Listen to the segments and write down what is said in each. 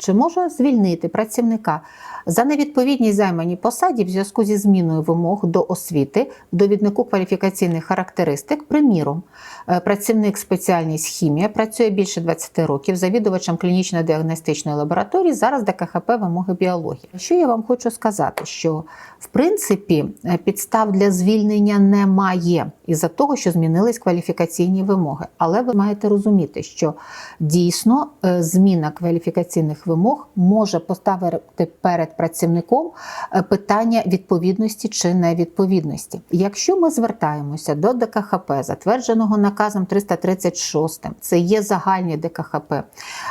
чи може звільнити працівника за невідповідність займаній посаді в зв'язку зі зміною вимог до освіти, довіднику кваліфікаційних характеристик. Приміром, е, працівник спеціальність хімія працює більше 20 років завідувачем клінічно-діагностичної лабораторії. Зараз ДКХП вимоги біології. Що я вам хочу сказати, що в принципі е, підстав для звільнення немає із-за того, що змінились кваліфікаційні вимоги. Але ви маєте розуміти, що дійсно е, зміна кваліфікаційних вимог може поставити перед працівником е, питання відповідності чи невідповідності. Якщо ми звертаємося до ДКХП, затвердженого наказом 336, це є загальні ДКХП,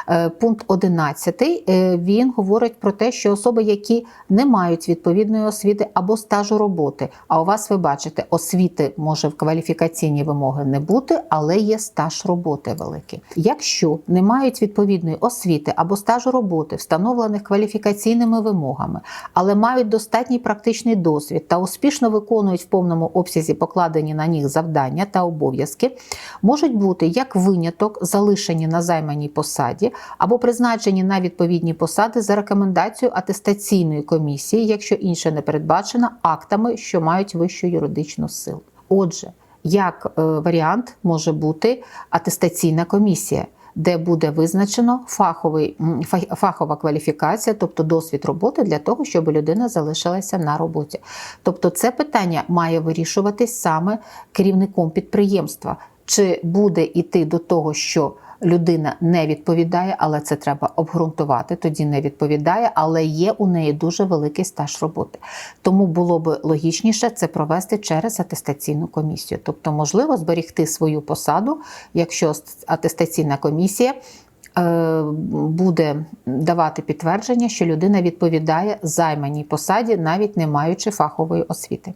е, пункт 11, е, він говорить про те, що особи, які не мають відповідної освіти або стажу роботи, а у вас ви бачите, освіти може в кваліфікаційні вимоги не бути, але є стаж роботи великий. Якщо не мають відповідної освіти або стажу роботи, встановлених кваліфікаційними вимогами, але мають достатній практичний досвід та успішно виконують в повному обсязі покладені на них завдання та обов'язки, можуть бути як виняток залишені на займаній посаді або призначені на відповідні посади за рекомендацією атестаційної комісії, якщо інше не передбачено актами, що мають вищу юридичну силу. Отже, як е, варіант може бути атестаційна комісія, де буде визначено фаховий, фахова кваліфікація, тобто досвід роботи для того, щоб людина залишилася на роботі. Тобто, це питання має вирішуватись саме керівником підприємства. Чи буде йти до того, що людина не відповідає, але це треба обґрунтувати, тоді не відповідає, але є у неї дуже великий стаж роботи. Тому було б логічніше це провести через атестаційну комісію. Тобто, можливо, зберігти свою посаду, якщо атестаційна комісія. е, Буде давати підтвердження, що людина відповідає займаній посаді, навіть не маючи фахової освіти.